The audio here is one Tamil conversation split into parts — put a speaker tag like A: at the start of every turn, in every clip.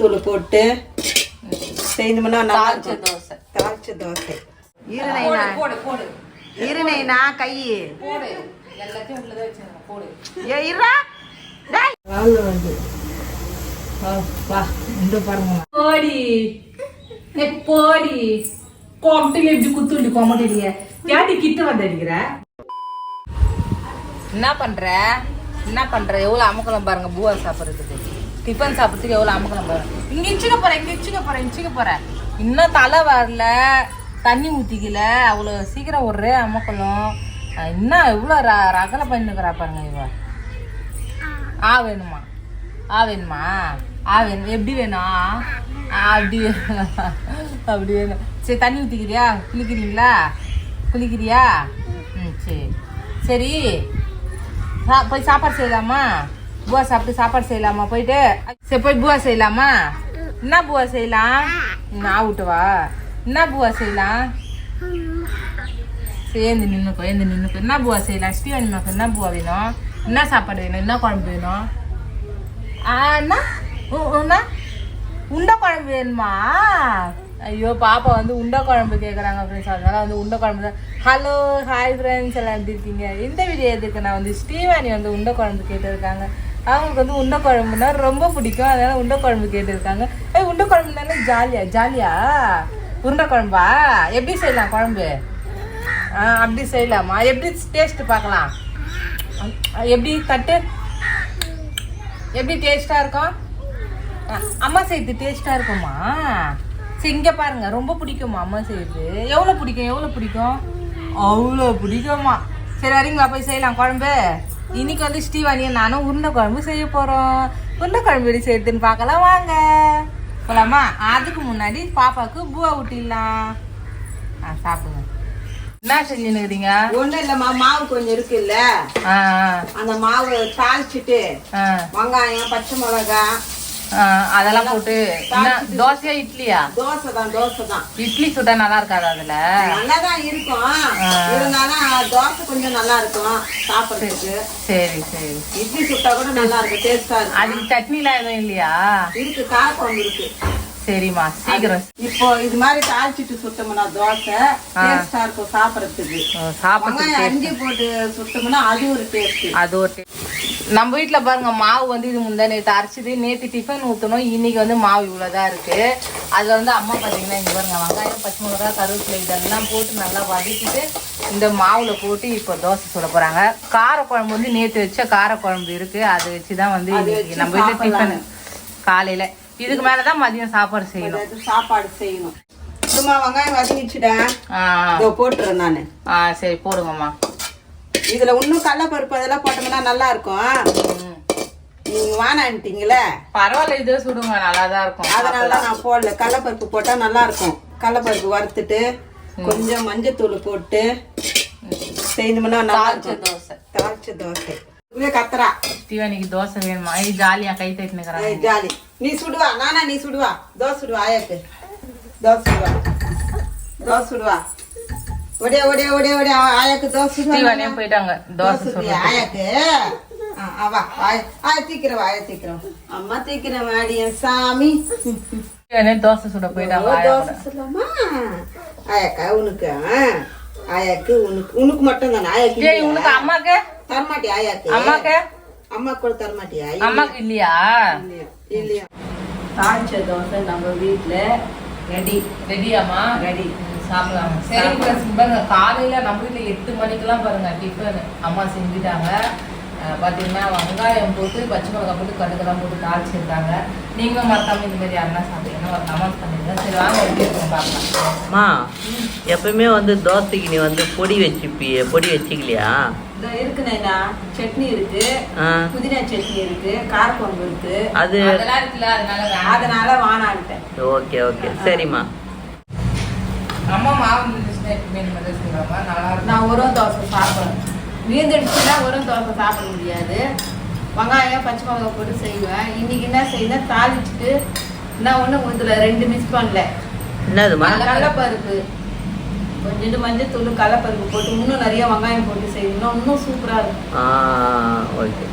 A: தூள் போட்டு செய்தோம்னா
B: தாளிச்ச தோசை.
A: தாளிச்ச தோசை.
B: போடு போடு போடு.
A: இருநைனா கை.
B: போடு. எல்லாத்தையும் உள்ளதான் வச்சிருங்க. போடு.
A: ஏ இருடா. டேய்.
B: வந்து. வா இந்த பாருங்க. போடி. ஏ போடி. கோமட்டில எப்படி குத்துண்டு கோமட்டிலிய ஏடி கிட்ட வந்து அடிக்கிற? என்ன பண்ற? என்ன பண்ற? எவ்வளவு அமுக்கலாம் பாருங்க பூவா சாப்பிடுறதுக்கு. டிஃபன் சாப்பிட்றதுக்கு எவ்வளோ அமுக்கணும் போகிறேன் இங்கே இச்சுக்க போகிறேன் இங்கே இச்சுக்க போகிறேன் இச்சுக்க போகிறேன் இன்னும் தலை வரல தண்ணி ஊற்றிக்கல அவ்வளோ சீக்கிரம் ஒரே அமுக்கணும். இன்னும் எவ்வளோ ர- ரகலை பண்ணிக்கிறா பாருங்க இவ. ஆ வேணுமா? ஆ வேணுமா? ஆ வேணும். எப்படி வேணும்? அப்படி வேணும். அப்படி வேணும். சரி தண்ணி ஊற்றிக்கிறியா குளிக்கிறீங்களா? குளிக்கிறியா? ம் சரி. சரி சா- போய் சாப்பாடு செய்யலாமா? பூவா சாப்பிட்டு சாப்பாடு செய்யலாமா போயிட்டு? சரி போய் பூவா செய்யலாமா? என்ன பூவா செய்யலாம்? நான் விட்டுவா என்ன பூவா செய்யலாம்? சேர்ந்து நின்றுக்கோ ஏந்து நின்றுக்கோ என்ன பூவா செய்யலாம்? ஸ்ரீவாணிமாக்கு என்ன பூவா வேணும்? என்ன சாப்பாடு வேணும்? என்ன குழம்பு வேணும்? ஆனா உ- உண்டை குழம்பு வேணுமா? ஐயோ பாப்பா வந்து உண்டை குழம்பு கேட்குறாங்க ஃப்ரெண்ட்ஸ் அதனால வந்து உண்டை குழம்பு தான். ஹலோ ஹாய் ஃப்ரெண்ட்ஸ் எல்லாம் எப்படி இருக்கீங்க? இந்த வீடியோ எதுக்கு? நான் வந்து ஸ்ரீவாணி வந்து உண்டை குழம்பு கேட்டிருக்காங்க. அவங்களுக்கு வந்து உண்டை குழம்புனா ரொம்ப பிடிக்கும். அதனால உண்டை குழம்பு கேட்டிருக்காங்க. ஏய் உண்டை குழம்புனாலே ஜாலியா? ஜாலியா? உருண்டை குழம்பா எப்படி செய்யலாம் குழம்பு? ஆ அப்படி செய்யலாமா? எப்படி டேஸ்ட் பார்க்கலாம்? எப்படி தட்டு? எப்படி டேஸ்ட்டாக இருக்கும்? அம்மா செய்யுது டேஸ்ட்டாக இருக்குமா? சரி இங்கே பாருங்க. ரொம்ப பிடிக்குமா அம்மா செய்யுது எவ்வளோ பிடிக்கும்? எவ்வளோ பிடிக்கும்? அவ்வளோ பிடிக்குமா சரி வரீங்களா? போய் செய்யலாம் குழம்பு? இன்னைக்கு வந்து ஸ்ரீவாணியும் நானும் உருண்டை குழம்பு செய்ய போறோம். உருண்டை குழம்பு எப்படி செய்யுதுன்னு பார்க்கலாம் வாங்க. போலாமா? அதுக்கு முன்னாடி பாப்பாவுக்கு பூவா ஊட்டிடலாம். ஆ சாப்பிடுங்க. என்ன செஞ்சுன்னுக்குறீங்க?
A: ஒண்ணும் இல்லம்மா மாவு கொஞ்சம் இருக்குல்ல? அந்த மாவு தாளிச்சிட்டு வெங்காயம் பச்சை மிளகா
B: ஆ, அதெல்லாம் போட்டு தோசையா இட்லியா?
A: தோசை தான் தோசை தான்
B: இட்லி சுட்டா நல்லா இருக்காது அதுல?
A: நல்லா தான் இருக்கும் இருந்தாலும் தோசை கொஞ்சம் நல்லா இருக்கும் சாப்பிட்றதுக்கு.
B: சரி சரி.
A: இட்லி சுட்டா கூட நல்லா இருக்கும் டேஸ்டா இருக்கும்.
B: அதுக்கு சட்னிலாம் எதுவும் இல்லையா?
A: இருக்கு காரக்குழம்பு இருக்கு.
B: சரிம்மா சீக்கிரம்.
A: இப்போ இது மாதிரி தாளிச்சிட்டு சுட்டோம்னா தோசை டேஸ்டா இருக்கும் சாப்பிடறதுக்கு. வெங்காயம் அரிஞ்சு போட்டு சுட்டோம்னா அது ஒரு டேஸ்ட்
B: அது ஒரு taste. நம்ம வீட்ல பாருங்க மாவு வந்து இது முந்தா நேற்று அரைச்சிது நேற்று டிஃபன் ஊற்றணும் இன்னைக்கு வந்து மாவு இவ்வளோதான் இருக்கு. அதில் வந்து அம்மா பார்த்தீங்கன்னா இங்கே பாருங்க வெங்காயம் பச்சை மிளகா கருவேப்பிலை இதெல்லாம் போட்டு நல்லா வதக்கிட்டு இந்த மாவுல போட்டு இப்போ தோசை சுட போறாங்க. காரக்குழம்பு வந்து நேற்று வச்ச காரக்குழம்பு இருக்கு. அதை வச்சு தான் வந்து இன்னைக்கு நம்ம வீட்டில் டிஃபன் காலையில. இதுக்கு மேலே தான் மதியம் சாப்பாடு செய்யணும்.
A: சாப்பாடு செய்யணும். சும்மா வெங்காயம் வதங்கிச்சுடேன் போட்டுறேன் நான்.
B: ஆ சரி போடுங்கம்மா.
A: இதுல இன்னும் கடலப்பருப்பு அதெல்லாம் போட்டோம்னா நல்லா இருக்கும். நீங்க வானான்ட்டீங்களே
B: பரவாயில்ல இதே சுடுங்க நல்லா தான் இருக்கும்.
A: அதனால தான் நான் போடல. கடலப்பருப்பு போட்டா நல்லா இருக்கும். கடலப்பருப்பு வறுத்துட்டு கொஞ்சம் மஞ்சத்தூள் போட்டு
B: தாளிச்ச
A: இருக்கும்.
B: தோசை.
A: தாளிச்ச தோசை. இதுவே கத்துறா
B: ஸ்டீவனிக்கு தோசை வேணுமா? இது ஜாலியா கை தட்டினுக்கிறாங்க
A: ஜாலி. நீ சுடுவா. நானா நீ சுடுவா? தோசை சுடுவா ஆயாக்கு. தோசை சுடுவா. தோசை சுடுவா. ஒடியா ஒடியா ஒடியா ஒடியா ஆயாக்கு தோசை
B: ஸ்டீவனே போயிட்டாங்க. தோசை
A: சுடுவியா ஆயாக்கு? ஆ, ஆ, வா ஆய ஆய தீக்கிறவா ஆய தீக்கிறோம் அம்மா தீக்கிறேன் வாடிய சாமி.
B: ஸ்டீவனே தோசை சுட போயிட்டாங்க
A: தோசை. சொல்லலாமா ஆயாக்கா உனக்கு ஆ? ஆயாக்கு உனக்கு உனக்கு மட்டும் தானே ஆயாக்கு
B: உனக்கு அம்மாக்கு?
A: தரமாட்டியா ஆயாக்கு?
B: அம்மாக்கு?
A: அம்மா கூட தரமாட்டியா?
B: அம்மாக்கு இல்லையா?
A: இல்லையா? தாளிச்ச தோசை நம்ம வீட்டுல ரெடி.
B: ரெடியாமா
A: ரெடி.
B: சாப்பிடலாம்? சரி friends, பாருங்க காலையில நம்ம வீட்டுல எட்டு மணிக்கெல்லாம் பாருங்க டிஃபன் அம்மா செஞ்சுட்டாங்க. அஹ் பாத்தீங்கன்னா வெங்காயம் போட்டு பச்சை மிளகாய் போட்டு கடுக்கெல்லாம் போட்டு தாளிச்சிருக்காங்க நீங்களும் மறக்காம இந்த மாதிரி யாருன்னா சாப்பிட்டீங்கன்னா ஒரு கமெண்ட் பண்ணுங்க சரி வாங்க எப்படி இருக்கும் பார்க்கலாம்.
C: அம்மா எப்பவுமே வந்து தோசைக்கு நீ வந்து பொடி வச்சுப்பிய பொடி வச்சுக்கலையா?
A: இதோ இருக்கு நைனா சட்னி இருக்கு புதினா சட்னி இருக்கு காரக்குழம்பு இருக்கு.
C: அது
B: அதெல்லாம் இருக்குல்ல அதனால.
A: அதனால வானான்ட்டேன்
C: ஓகே ஓகே. சரிம்மா.
B: அம்மா மாவு இருந்துச்சுன்னா எப்பவுமே இந்த மாதிரி நல்லா
A: நான் ஒரு தோசை சாப்பிடுவேன். மீந்துடுச்சுன்னா ஒரு தோசை சாப்பிட முடியாது. வெங்காயம் பச்சை மிளகாய் போட்டு செய்வேன். இன்னைக்கு என்ன செய்யணும் தாளிச்சுட்டு நான் ஒன்றும் இதுல ரெண்டு மிஸ் பண்ணல.
C: என்னதுமா
A: கடலப்பருப்பு. கொஞ்சோண்டு மஞ்சள் தூள் கடலப்பருப்பு போட்டு இன்னும் நிறைய வெங்காயம் போட்டு செய்யணும் இன்னும் சூப்பரா இருக்கும்.
C: ஆ ஓகே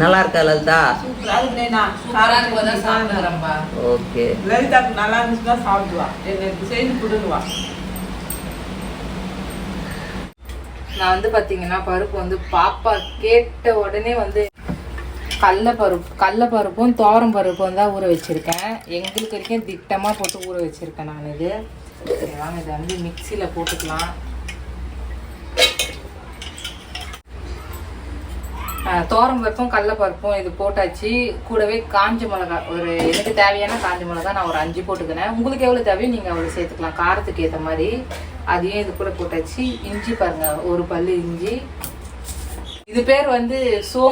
C: நல்லா இருக்கா லலிதா ஓகே.
A: லலிதாக்கு நல்லா இருந்துச்சுன்னா சாப்பிடுவா. எனக்கு செய்து கொடுடுவா
B: நான் வந்து பாத்தீங்கன்னா பருப்பு வந்து பாப்பா கேட்ட உடனே வந்து கடல பருப்பு கடல பருப்பும் துவரம் பருப்பும் தான் ஊற வச்சிருக்கேன். எங்களுக்கு வரைக்கும் திட்டமா போட்டு ஊற வச்சிருக்கேன் நான் இது. சரி வாங்க இதை வந்து மிக்சியில போட்டுக்கலாம். தோரம் பருப்பும் கடலப்பருப்பும் இது போட்டாச்சு. கூடவே காஞ்ச மிளகா ஒரு எனக்கு தேவையான காஞ்ச மிளகா நான் ஒரு அஞ்சு போட்டுக்கிறேன். உங்களுக்கு எவ்வளோ தேவையோ நீங்கள் அவ்வளோ சேர்த்துக்கலாம். காரத்துக்கு ஏற்ற மாதிரி. அதையும் இது கூட போட்டாச்சு. இஞ்சி பாருங்கள் ஒரு பல்லு இஞ்சி. இது பேர் வந்து சோ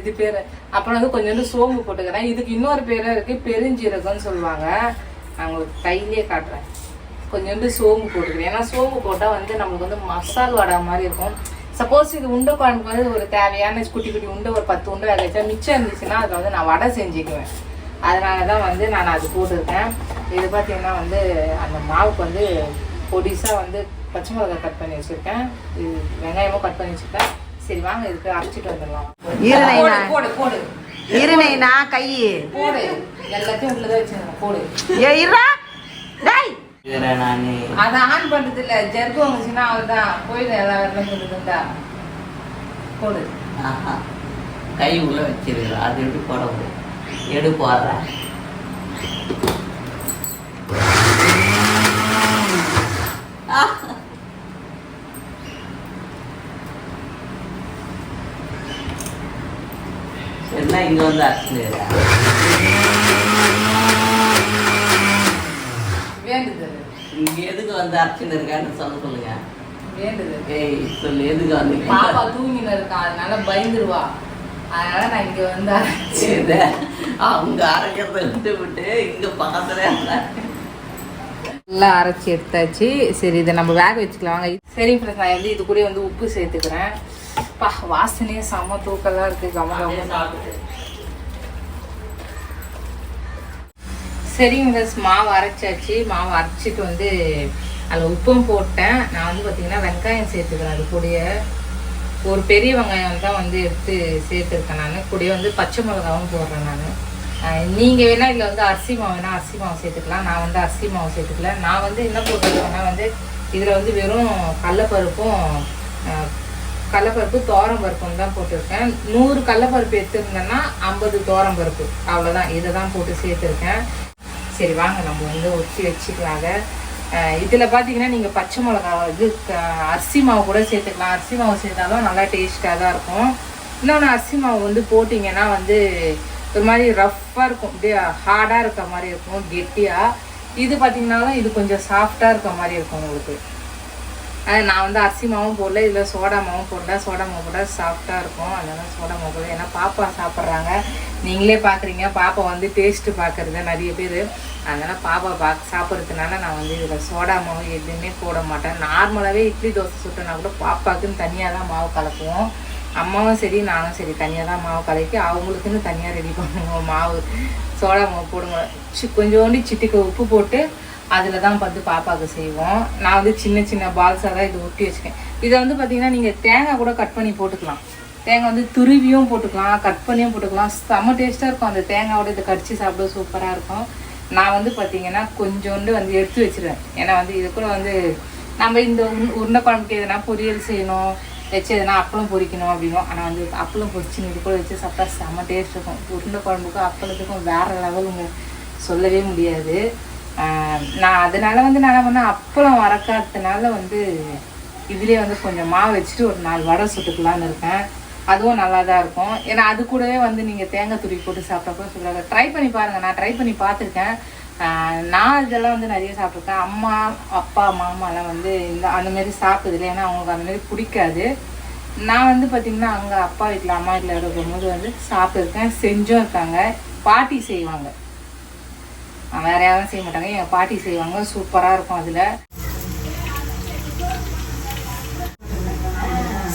B: இது பேர் அப்புறம் வந்து கொஞ்சோண்டு சோம்பு போட்டுக்கிறேன். இதுக்கு இன்னொரு பேராக இருக்குது பெருஞ்சீரகம்னு சொல்லுவாங்க. நான் உங்களுக்கு கையிலே காட்டுறேன். கொஞ்சோண்டு சோம்பு போட்டுக்கிறேன். ஏன்னா சோம்பு போட்டால் வந்து நம்மளுக்கு வந்து மசால் வடை மாதிரி இருக்கும். சப்போஸ் இது உண்டை குழம்புக்கு வந்து ஒரு தேவையான குட்டி குட்டி உண்டை ஒரு பத்து உண்டை வேக வச்சா மிச்சம் இருந்துச்சுன்னா அதில் வந்து நான் வடை செஞ்சுக்குவேன். அதனால தான் வந்து நான் அது போட்டிருக்கேன். இது பார்த்தீங்கன்னா வந்து அந்த மாவுக்கு வந்து பொடிசாக வந்து பச்சை மிளகாய் கட் பண்ணி வச்சுருக்கேன். இது வெங்காயமும் கட் பண்ணி வச்சுருக்கேன். சரி வாங்க இதுக்கு அரைச்சிட்டு வந்துடலாம். போடு, போடு
C: இருநைனா கை.
B: போடு. எல்லாத்தையும் உள்ளதான் வச்சுருங்க போடு.
C: ஏ இருடா டேய்! நானு
B: அதை ஆன் பண்றது இல்ல ஜர்க்கு வந்துச்சுன்னா அவர் தான் எல்லா வேலையும் சொல்லுதுண்டா போடு.
C: ஆஹா. கை உள்ள வச்சிருக்கிறா அது எப்படி போட முடியும்? எடு போடுறேன் என்ன இங்க வந்து அடிச்சுருக்கா
B: வேண்டுதல்
C: இங்க எதுக்கு வந்து அர்ச்சனை இருக்கான்னு சொல்ல சொல்லுங்க.
B: வேண்டுதல்
C: ஏய் சொல்லு எதுக்கு வந்து
B: பாப்பா தூங்கின இருக்கா அதனால பயந்துருவா. அதனால நான் இங்க வந்து அரைச்சு
C: அவங்க அரைக்கிறத விட்டு விட்டு இங்க பக்கத்துல
B: நல்லா அரைச்சி எடுத்தாச்சு. சரி இதை நம்ம வேக வச்சுக்கலாம். சரி ஃப்ரெண்ட்ஸ் நான் வந்து இது கூட வந்து உப்பு சேர்த்துக்கிறேன். பா வாசனையே செம்ம தூக்கலா இருக்கு. கம கம. சரிங்க மிஸ் மாவு அரைச்சாச்சு. மாவு அரைச்சிட்டு வந்து அதில் உப்பும் போட்டேன். நான் வந்து பார்த்தீங்கன்னா வெங்காயம் சேர்த்துக்கிறேன் அது கூடிய. ஒரு பெரிய வெங்காயம் தான் வந்து எடுத்து சேர்த்துருக்கேன் நான். கூடிய வந்து பச்சை மிளகாவும் போடுறேன் நான். நீங்கள் வேணால் இதில் வந்து அரிசி மாவு வேணால் அரிசி மாவு சேர்த்துக்கலாம். நான் வந்து அரிசி மாவு சேர்த்துக்கல. நான் வந்து என்ன போட்டிருக்கேன்னா வந்து இதில் வந்து வெறும் கடலப்பருப்பும் கடலப்பருப்பு தோரம் பருப்பும் தான் போட்டிருக்கேன். நூறு கடலப்பருப்பு எடுத்துருந்தேன்னா ஐம்பது தோரம் பருப்பு. அவ்வளோதான் இதை தான் போட்டு சேர்த்துருக்கேன். சரி வாங்க நம்ம வந்து ஒட்டி வச்சுக்கலாங்க. இதில் பார்த்தீங்கன்னா நீங்கள் பச்சை மிளகா இது அரிசி மாவு கூட சேர்த்துக்கலாம். அரிசி மாவு சேர்த்தாலும் நல்லா டேஸ்ட்டாக தான் இருக்கும். இன்னொன்று அரிசி மாவு வந்து போட்டிங்கன்னா வந்து ஒரு மாதிரி ரஃப்பாக இருக்கும். அப்படியே ஹார்டாக இருக்க மாதிரி இருக்கும் கெட்டியாக இது பார்த்திங்கனாலும் இது கொஞ்சம் சாஃப்டாக இருக்க மாதிரி இருக்கும் உங்களுக்கு. அது நான் வந்து அரிசி மாவும் போடல இதில் சோடா மாவும் போடல. சோடா மாவு போட சாஃப்டாக இருக்கும். அதனால் சோடா மாவு போடல. ஏன்னா பாப்பா சாப்பிட்றாங்க. நீங்களே பார்க்குறீங்க பாப்பா வந்து டேஸ்ட்டு பார்க்குறது நிறைய பேர். அதனால் பாப்பா பா சாப்பிட்றதுனால நான் வந்து இதில் சோடா மாவு எதுவுமே போட மாட்டேன். நார்மலாகவே இட்லி தோசை சுட்டேன்னா கூட பாப்பாவுக்குன்னு தனியாக தான் மாவு கலக்குவோம் அம்மாவும் சரி நானும் சரி தனியாக தான் மாவு கலக்கி அவங்களுக்குன்னு தனியாக ரெடி பண்ணுவோம் மாவு. சோடா மாவு போடுங்க சி- கொஞ்சோண்டு சிட்டிக்கு உப்பு போட்டு அதில் தான் பார்த்து பாப்பாவுக்கு செய்வோம். நான் வந்து சின்ன சின்ன பால்ஸாக தான் இது ஒட்டி வச்சுக்கேன். இதை வந்து பார்த்தீங்கன்னா நீங்கள் தேங்காய் கூட கட் பண்ணி போட்டுக்கலாம். தேங்காய் வந்து துருவியும் போட்டுக்கலாம் கட் பண்ணியும் போட்டுக்கலாம். செம்ம டேஸ்ட்டாக இருக்கும் அந்த தேங்காயோட இதை கடிச்சு சாப்பிட சூப்பராக இருக்கும். நான் வந்து பார்த்தீங்கன்னா கொஞ்சோண்டு வந்து எடுத்து வச்சுருவேன். ஏன்னா வந்து இது கூட வந்து நம்ம இந்த உருண்டை குழம்புக்கு எதுனா பொரியல் செய்யணும் வச்சு எதுனா அப்பளம் பொரிக்கணும் அப்படின்னும். ஆனால் வந்து அப்பளம் பொரிச்சு இது கூட வச்சு சாப்பிட்டா செம்ம டேஸ்ட் இருக்கும். உருண்டை குழம்புக்கும் அப்பளத்துக்கும் வேறு லெவலுங்க சொல்லவே முடியாது. நான் அதனால வந்து நான் என்ன பண்ணேன் அப்பளம் வறக்காததுனால வந்து இதுலேயே வந்து கொஞ்சம் மாவு வச்சுட்டு ஒரு நாலு வடை சுட்டுக்கலான்னு இருக்கேன். அதுவும் நல்லா தான் இருக்கும். ஏன்னா அது கூடவே வந்து நீங்கள் தேங்காய் துருவி போட்டு சாப்பிட்டப்போ சொல்கிறாங்க ட்ரை பண்ணி பாருங்கள் நான் ட்ரை பண்ணி பார்த்துருக்கேன். நான் இதெல்லாம் வந்து நிறைய சாப்பிட்ருக்கேன் அம்மா அப்பா மாமாலாம் வந்து இந்த அந்தமாரி சாப்பிட்டதில்ல. ஏன்னா அவங்களுக்கு அந்தமாரி பிடிக்காது. நான் வந்து பார்த்திங்கன்னா அங்கே அப்பா வீட்டில் அம்மா வீட்டில் இருக்கும்போது வந்து சாப்பிட்ருக்கேன் செஞ்சும் இருக்காங்க. பாட்டி செய்வாங்க. வேற யாரும் செய்ய மாட்டாங்க. எங்கள் பாட்டி செய்வாங்க. சூப்பராக இருக்கும் அதில்.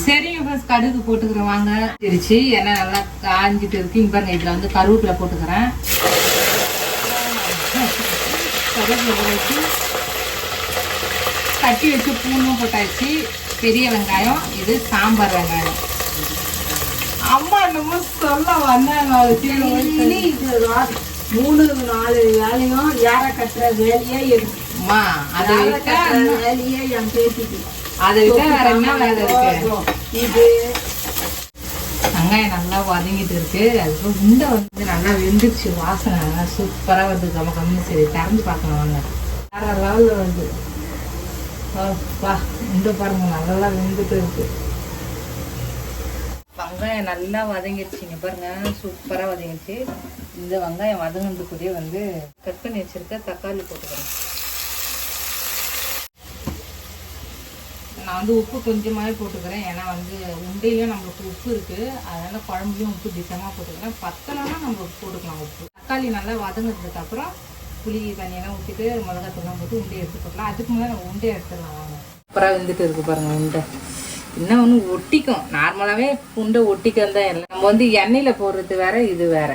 B: சரிங்க ஃப்ரெண்ட்ஸ் கடுகு போட்டுக்கிறேன். வாங்க. திருச்சி எண்ணெய் நல்லா காஞ்சிட்டு இருக்கு. இங்க பாருங்க இதில் வந்து கருவேப்பிலை போட்டுக்கிறேன். கருவேப்பிலை கட்டி வச்சு பூண்டும் போட்டாச்சு. பெரிய வெங்காயம் இது சாம்பார் வெங்காயம். அம்மா என்னமோ சொல்ல வந்தாங்க.
A: மூணு நாலு வேலையும் யார கட்டுற வேலையே இருக்கு
B: அம்மா அதை
A: வேலையே என் பேத்திக்கு.
B: அதை விட்டா வேற என்ன வேலை இருக்கு?
A: இது
B: வெங்காயம் நல்லா வதங்கிட்டு இருக்கு. அதுக்கப்புறம் உண்டை வந்து நல்லா வெந்துருச்சு. வாசனை நல்லா சூப்பராக வந்து கம்ம கம்மி. சரி திறந்து பார்க்கலாம் வாங்க. வேற லெவலில் வந்து. வா உண்டை பாருங்க. நல்லா வெந்துட்டு இருக்கு. வெங்காயம் நல்லா வதங்கிடுச்சிங்க பாருங்க. சூப்பராக வதங்கிடுச்சு இந்த வெங்காயம் வதங்கினதுக்குள்ளேயே வந்து கட் பண்ணி வச்சுருக்க தக்காளி போட்டுக்கிறேன். நான் வந்து உப்பு கொஞ்சமாகவே போட்டுக்கிறேன். ஏன்னா வந்து உண்டையிலையும் நம்மளுக்கு உப்பு இருக்குது அதனால் குழம்புலையும் உப்பு திட்டமாக போட்டுக்கிறேன். பத்தலைன்னா நம்ம போட்டுக்கலாம் உப்பு. தக்காளி நல்லா வதங்கினதுக்கப்புறம் புளி தண்ணியெல்லாம் ஊற்றிட்டு மிளகாத்தூள்லாம் போட்டு உண்டையை எடுத்து போட்டுக்கலாம். அதுக்கு முன்னாடி நம்ம உண்டையை எடுத்துடலாம் வாங்க. அப்புறம் வந்துட்டு இருக்குது பாருங்கள் உண்டை. இன்னும் ஒன்று ஒட்டிக்கும். நார்மலாகவே புண்டை ஒட்டிக்கம் தான் இல்லை நம்ம வந்து எண்ணெயில் போடுறது வேற இது வேற.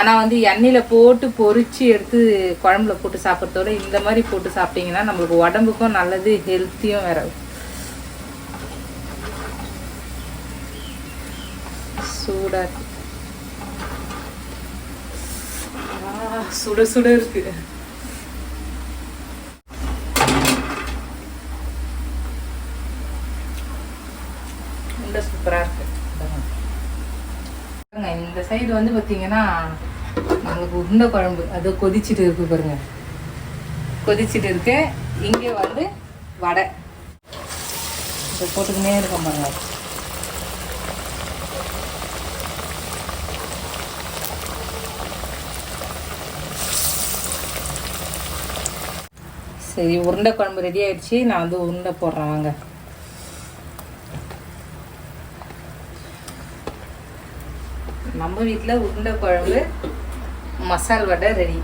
B: ஆனால் வந்து எண்ணெயில் போட்டு பொறிச்சு எடுத்து குழம்புல போட்டு சாப்பிட்றதோட இந்த மாதிரி போட்டு சாப்பிட்டீங்கன்னா நம்மளுக்கு உடம்புக்கும் நல்லது ஹெல்த்தியும் வேற. சூடாக இருக்கு. ஆ, சுட சுட இருக்குது உண்டை சூப்பரா இருக்கு பாருங்க, இந்த சைடு வந்து பார்த்தீங்கன்னா நமக்கு உருண்டை குழம்பு. அது கொதிச்சுட்டு இருக்கு பாருங்க. கொதிச்சுட்டு இருக்கு. இங்கே வந்து வடை. இதை போட்டுக்கினே இருக்கோம் பாருங்க. சரி உருண்டை குழம்பு ரெடி ஆயிடுச்சு. நான் வந்து உருண்டை போடுறேன். வாங்க. நம்ம வீட்டில் உருண்டை குழம்பு மசால் வடை ரெடி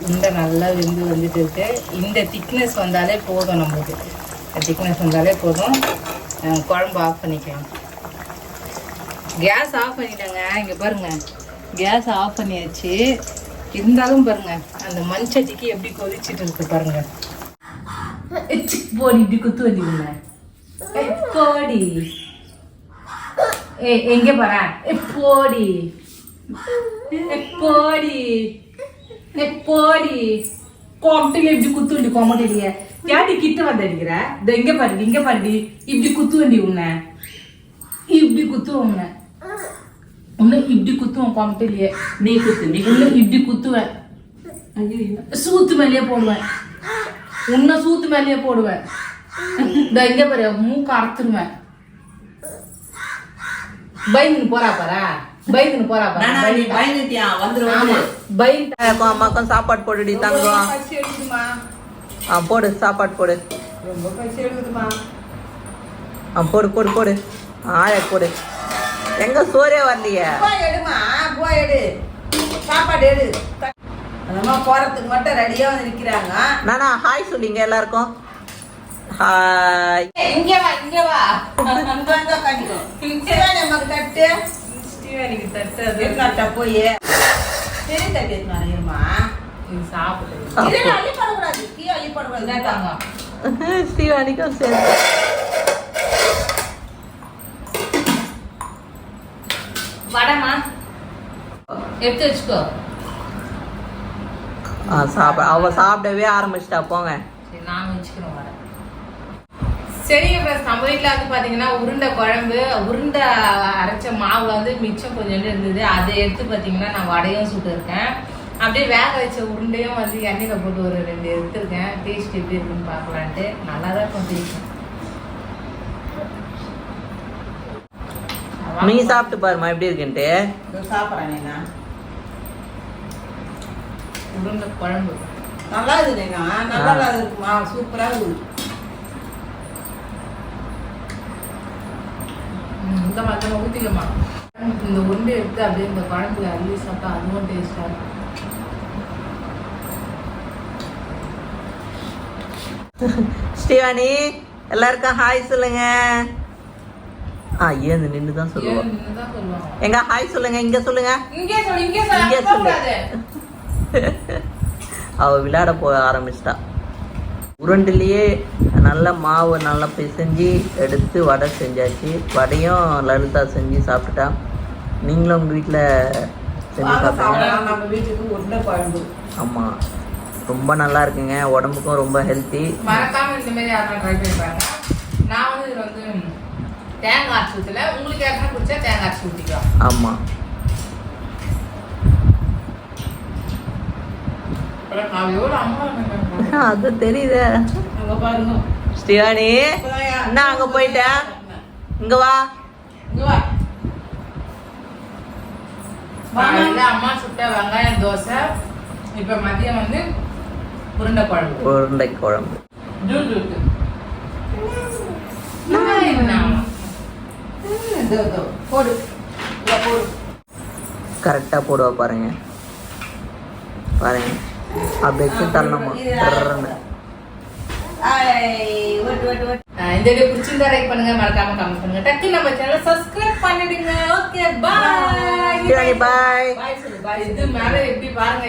B: உருண்டை நல்லா வெந்து வந்துட்டு இருக்கு. இந்த திக்னஸ் வந்தாலே போதும் நம்மளுக்கு. திக்னஸ் வந்தாலே போதும். குழம்பு ஆஃப் பண்ணிக்கலாம். கேஸ் ஆஃப் பண்ணிட்டேங்க. இங்கே பாருங்க. கேஸ் ஆஃப் பண்ணியாச்சு. இருந்தாலும் பாருங்க அந்த மஞ்சட்டிக்கு எப்படி கொதிச்சிட்டு இருக்கு பாருங்க. போடி இப்படி குத்து வந்தீங்க போடி. எங்க போற ஏ போடி போடி போடி கோமட்டில இப்படி குத்து வண்டி கோமட்டிலிய ஏடி கிட்ட வந்து அடிக்கிற இந்த எங்க பாருடி இங்க பாருடி இப்படி குத்து வண்டி உன்னை இப்படி குத்துவோம் உன்னை உன்னை இப்படி குத்துவோம் கோமட்டிலியே
C: நீ குத்து நீ
B: உன்னை இப்படி குத்துவேன் சூத்து மேலேயே போடுவேன் உன்னை சூத்து மேலேயே போடுவேன் இந்த எங்க பாரு மூக்க அறுத்துருவேன் பயந்துன்னு போறா பாரா? பயந்துன்னு போறா பாரா?
C: அம்மாக்கும் சாப்பாடு போடுடி தங்கம். ஆ போடு சாப்பாடு போடு. ஆ போடு போடு போடு. ஆயா போடு. எங்க சோறே வரலையே?
A: எடுமா போய் எடு. சாப்பாடு எடு. அதம்மா போறதுக்கு மட்டும் ரெடியா வந்து நிக்கிறாங்க.
C: நானா ஹாய் சொல்லிங்க எல்லாருக்கும். ஹாய்
A: இங்க வா இங்க வா வந்து சிவானி அம்மாக்கு தட்டு
B: ஸ்ரீவாணிக்கு தட்டு அது
A: இருக்காட்ட போய் பெரிய தட்டு
B: இதாட்டாங்க
C: ஸ்ரீவாணிக்கும் சேர்ந்து
B: வடமா எடுத்து வச்சுக்கோ
C: சாப்பிட அவ சாப்பிடவே ஆரம்பிச்சிட்டா போங்க
B: சரி நாங்கள் வச்சுக்கிறோம் வடை சரிங்க ஃப்ரெண்ட்ஸ் நம்ம வீட்டில் வந்து பார்த்தீங்கன்னா உருண்டை குழம்பு உருண்டை அரைச்ச மாவுல வந்து மிச்சம் கொஞ்சோண்டு இருந்தது. அதை எடுத்து பார்த்தீங்கன்னா நான் வடையும் சுட்டுருக்கேன் அப்படியே வேக வச்ச உருண்டையும் வந்து எண்ணெயில் போட்டு ஒரு ரெண்டு எடுத்துருக்கேன். டேஸ்ட் எப்படி இருக்குன்னு பார்க்கலான்ட்டு. நல்லா தான் இருக்கும் டேஸ்ட்
C: நீ சாப்பிட்டு பாருமா எப்படி இருக்குன்ட்டு?
A: சாப்பிட்றேன் நான்.
B: உருண்டை குழம்பு.
A: நல்லா இருக்குதுண்ணா நல்லா இருக்குமா? சூப்பரா இருக்குது.
B: இந்த மாதிரி ஊற்றிக்கமா இந்த உருண்டை எடுத்து அப்படியே இந்த குழம்புல அள்ளி சாப்பிட்டா அதுவும் டேஸ்டாக இருக்கும்.
C: ஸ்ரீவாணி எல்லாருக்கும் ஹாய் சொல்லுங்க. ஆ ஏந்து நின்று தான் சொல்லுவோம் எங்க ஹாய் சொல்லுங்க இங்க சொல்லுங்க.
B: இங்கே சொல்லு இங்கே
C: இங்கே
B: சொல்லு
C: சொல்லு.
B: கூடாது.
C: அவ விளையாட போக ஆரம்பிச்சிட்டா. உருண்டிலேயே நல்ல மாவு நல்லா பிசைஞ்சு எடுத்து வடை செஞ்சாச்சு. வடையும் லலிதா செஞ்சு சாப்பிட்டுட்டா. நீங்களும் உங்கள் வீட்டில் செஞ்சு சாப்பிடுங்க ஆமாம் ரொம்ப நல்லா இருக்குங்க. உடம்புக்கும் ரொம்ப ஹெல்த்தி
B: மறக்காம இந்த மாதிரி யாரும் ட்ரை பண்ணி பாருங்க. நான் வந்து இதுல வந்து தேங்காய் அரைச்சி ஊற்றல உங்களுக்கு யாருன்னா பிடிச்சா தேங்காய் அரைச்சி ஊற்றிக்கலாம்
C: ஆமாம் அது தெரியுதே.
A: அங்க பாருங்க.
C: ஸ்ரீவாணி என்ன அங்கே போயிட்டேன் இங்கே வா.
A: இங்க வா.
B: காலையில அம்மா சுட்ட வெங்காயம் தோசை இப்போ மதியம் வந்து உருண்டை குழம்பு.
C: உருண்டை குழம்பு. கரெக்டாக போடுவா பாருங்க. பாருங்க. அப்படி வச்சு தள்ளணுமா டர்ன்னு.
A: ஐய், ஒட்டு, ஒட்டு, ஒட்டு.
B: ஆஹ் இந்த வீடியோ பிடிச்சிருந்தா லைக் பண்ணுங்க மறக்காம கமெண்ட் பண்ணுங்க. டக்கு நம்ம சேனல் சப்ஸ்கிரைப் பண்ணிடுங்க. ஓகே பாய்
C: பாய்
A: சொல்லு.
B: இது மேல எப்படி பாருங்க